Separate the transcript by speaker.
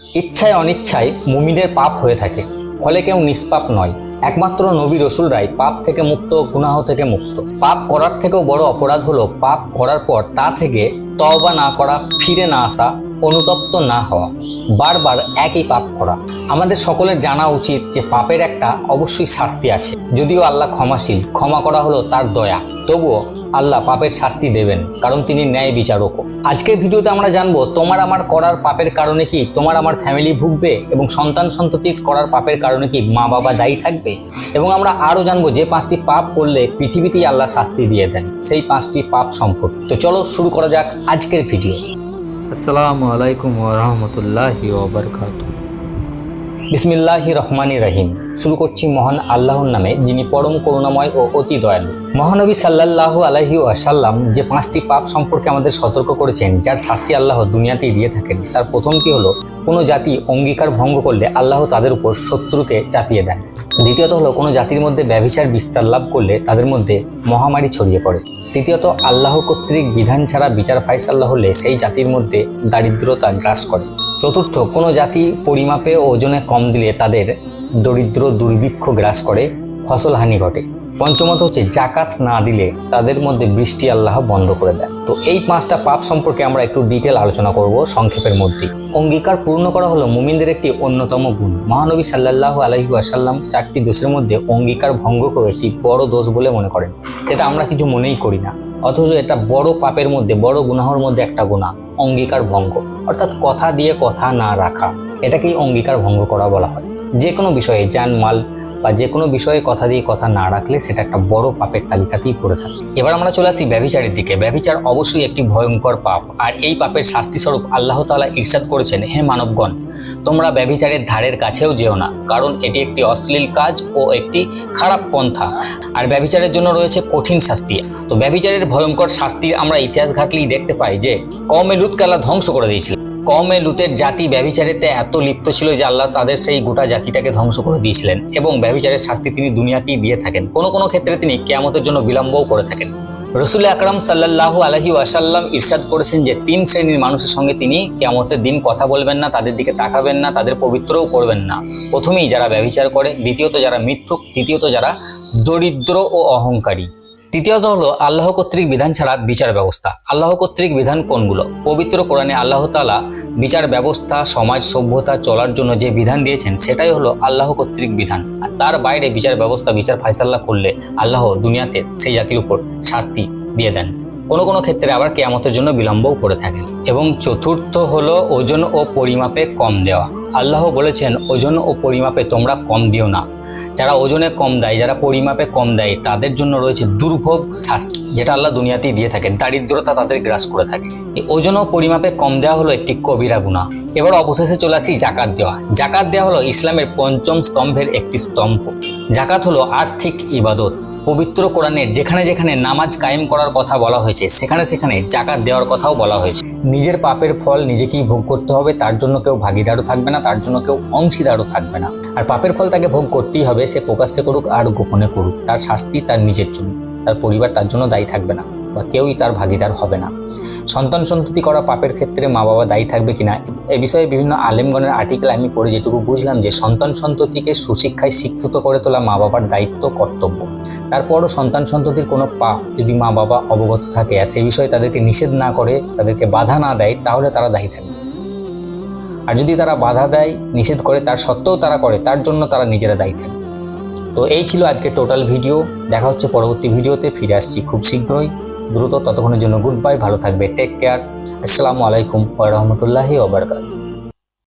Speaker 1: ইচ্ছায় অনিচ্ছায় মুমিনের পাপ হয়ে থাকে, ফলে কেউ নিষ্পাপ নয়। একমাত্র নবী রসুলরাই পাপ থেকে মুক্ত, গুনাহ থেকে মুক্ত। পাপ করার থেকেও বড় অপরাধ হলো পাপ করার পর তা থেকে তওবা না করা, ফিরে না আসা, অনুতপ্ত না হওয়া। বারবার একই পাপ করা। আমাদের সকলের জানা উচিত যে পাপের একটা অবশ্যই শাস্তি আছে। যদিও আল্লাহ ক্ষমাশীল, ক্ষমা করা হলো তার দয়া। তবুও আল্লাহ পাপের শাস্তি দেবেন, কারণ তিনি ন্যায় বিচারক। আজকের ভিডিওতে আমরা জানব, তোমার আমার করার পাপের কারণে কি তোমার আমার ফ্যামিলি ভুগবে এবং সন্তান সন্ততির করার পাপের কারণে কি মা বাবা দায়ী থাকবে? এবং আমরা আরও জানব, যে পাঁচটি পাপ করলে পৃথিবীতেই আল্লাহ শাস্তি দিয়ে দেন, সেই পাঁচটি পাপ সম্পর্কে। তো চলো শুরু করা যাক আজকের ভিডিও।
Speaker 2: আসসালামু আলাইকুম ওরহমতুল্লাহি ওবরকাত
Speaker 1: বিসমিল্লাহ রহমানি রহিম। শুরু করছি মহান আল্লাহর নামে, যিনি পরম করুণাময় ও অতি দয়ালু। মহানবী সাল্লাহ আলাহি আসাল্লাম যে পাঁচটি পাপ সম্পর্কে আমাদের সতর্ক করেছেন, যার শাস্তি আল্লাহ দুনিয়াতেই দিয়ে থাকেন, তার প্রথমটি হলো, কোনো জাতি অঙ্গীকার ভঙ্গ করলে আল্লাহ তাদের উপর শত্রুকে চাপিয়ে দেন। দ্বিতীয়ত হলো, কোনো জাতির মধ্যে ব্যভিচার বিস্তার লাভ করলে তাদের মধ্যে মহামারী ছড়িয়ে পড়ে। তৃতীয়ত, আল্লাহ কর্তৃক বিধান ছাড়া বিচার ফাইসাল্লাহ হলে সেই জাতির মধ্যে দারিদ্রতা গ্রাস করে। চতুর্থ, কোনো জাতি পরিমাপে ওজনে কম দিলে তাদের দরিদ্র দুর্ভিক্ষ গ্রাস করে, ফসল হানি ঘটে। পঞ্চমত হচ্ছে, জাকাত না দিলে তাদের মধ্যে বৃষ্টি আল্লাহ বন্ধ করে দেয় তো এই পাঁচটা পাপ সম্পর্কে আমরা একটু ডিটেল আলোচনা করব সংক্ষেপের মধ্যে। অঙ্গীকার পূর্ণ করা হলো মুমিনদের একটি অন্যতম গুণ। মহানবী সাল্লাহ আলহি আসাল্লাম চারটি দোষের মধ্যে অঙ্গীকার ভঙ্গ করে একটি বড় দোষ বলে মনে করেন, যেটা আমরা কিছু মনেই করি না। অথচ এটা বড় পাপের মধ্যে, বড় গুনাহর মধ্যে একটা গুণা অঙ্গীকার ভঙ্গ। অর্থাৎ কথা দিয়ে কথা না রাখা, এটাকেই অঙ্গীকার ভঙ্গ করা বলা হয়। যে কোনো বিষয়ে যান, মাল বা যে কোনো বিষয়ে কথা দিয়ে কথা না রাখলে সেটা একটা বড় পাপের তালিকাতেই পড়ে থাকে। এবার আমরা চলে আসি ব্যভিচারের দিকে। ব্যভিচার অবশ্যই একটি ভয়ঙ্কর পাপ। আর এই পাপের শাস্তি স্বরূপ আল্লাহ তাআলা ইরশাদ করেছেন, হে মানবগণ, তোমরা ব্যভিচারের ধারের কাছেও যেও না, কারণ এটি একটি অশ্লীল কাজ ও একটি খারাপ পন্থা। আর ব্যভিচারের জন্য রয়েছে কঠিন শাস্তি। তো ব্যভিচারের ভয়ঙ্কর শাস্তি আমরা ইতিহাস ঘাটলেই দেখতে পাই যে কমে লুৎকালা ধ্বংস করে দিয়েছিল কমে লুতের জাতি ব্যভিচারেতে এত লিপ্ত ছিল যে আল্লাহ তাদের সেই গোটা জাতিটাকে ধ্বংস করে দিয়েছিলেন এবং ব্যভিচারের শাস্তি তিনি দুনিয়াতেই দিয়ে থাকেন। কোনো কোনো ক্ষেত্রে তিনি কেয়ামতের জন্য বিলম্বও করে থাকেন। রসুল আকরাম সাল্লাহ আলহি ওয়াসাল্লাম ইরশাদ করেছেন যে তিন শ্রেণির মানুষের সঙ্গে তিনি কেয়ামতের দিন কথা বলবেন না, তাদের দিকে তাকাবেন না, তাদের পবিত্রও করবেন না। প্রথমেই যারা ব্যভিচার করে, দ্বিতীয়ত যারা মিথ্যুক, তৃতীয়ত যারা দরিদ্র ও অহংকারী। তৃতীয়ত হলো আল্লাহ কর্তৃক বিধান ছাড়া বিচার ব্যবস্থা। আল্লাহ কর্তৃক বিধান কোনগুলো? পবিত্র কোরআনে আল্লাহ তালা বিচার ব্যবস্থা, সমাজ সভ্যতা চলার জন্য যে বিধান দিয়েছেন, সেটাই হলো আল্লাহ কর্তৃক বিধান। আর তার বাইরে বিচার ব্যবস্থা, বিচার ফাইসাল্লাহ করলে আল্লাহ দুনিয়াতে সেই জাতির উপর শাস্তি দিয়ে দেন। কোনো কোনো ক্ষেত্রে আবার কেয়ামতের জন্য বিলম্বও করে থাকেন। এবং চতুর্থ হলো ওজন ও পরিমাপে কম দেওয়া। আল্লাহ বলেছেন, ওজন ও পরিমাপে তোমরা কম দিও না। যারা ওজনে কম দেয়, যারা পরিমাপে কম দেয়, তাদের জন্য রয়েছে দুর্ভোগ শাস্তি, যেটা আল্লাহ দুনিয়াতেই দিয়ে থাকে দারিদ্রতা তাদের গ্রাস করে থাকে। এই ওজন ও পরিমাপে কম দেওয়া হলো একটি কবিরা গুণা এবার অবশেষে চলে আসি জাকাত দেওয়া। জাকাত দেওয়া হলো ইসলামের পঞ্চম স্তম্ভের একটি স্তম্ভ। জাকাত হলো আর্থিক ইবাদত। পবিত্র কোরআনের যেখানে যেখানে নামাজ কায়েম করার কথা বলা হয়েছে, সেখানে সেখানে জাকাত দেওয়ার কথাও বলা হয়েছে। নিজের পাপের ফল নিজেকেই ভোগ করতে হবে, তার জন্য কেউ ভাগিদারও থাকবে না, তার জন্য কেউ অংশীদারও থাকবে না। আর পাপের ফল তাকে ভোগ করতেই হবে, সে প্রকাশ্যে করুক আর গোপনে করুক। তার শাস্তি তার নিজের জন্য, তার পরিবার তার জন্য দায়ী থাকবে না। বা কেউই তার ভাগিদার হবে না। সন্তান সন্ততি করা পাপের ক্ষেত্রে মা বাবা দায়ী থাকবে কিনা, এ বিষয়ে বিভিন্ন আলেমগণের আর্টিকেল আমি পড়ে যেটুকু বুঝলাম যে সন্তান সন্ততিকে সুশিক্ষায় শিক্ষিত করে তোলা মা বাবার দায়িত্ব, কর্তব্য। তারপরও সন্তান সন্ততির কোনো পাপ যদি মা বাবা অবগত থাকে, আর সে বিষয়ে তাদেরকে নিষেধ না করে, তাদেরকে বাধা না দেয়, তাহলে তারা দায়ী থাকবে। আর যদি তারা বাধা দেয়, নিষেধ করে, তার সত্ত্বেও তারা করে, তার জন্য তারা নিজেরা দায়ী থাকবে। তো এই ছিল আজকে টোটাল ভিডিও দেখা হচ্ছে পরবর্তী ভিডিওতে ফিরে আসছি খুব শীঘ্রই। দ্রুত ততক্ষণের জন্য গুড বাই ভালো থাকবে টেক কেয়ার আসসালামু আলাইকুম ওয়া রাহমাতুল্লাহি ওয়া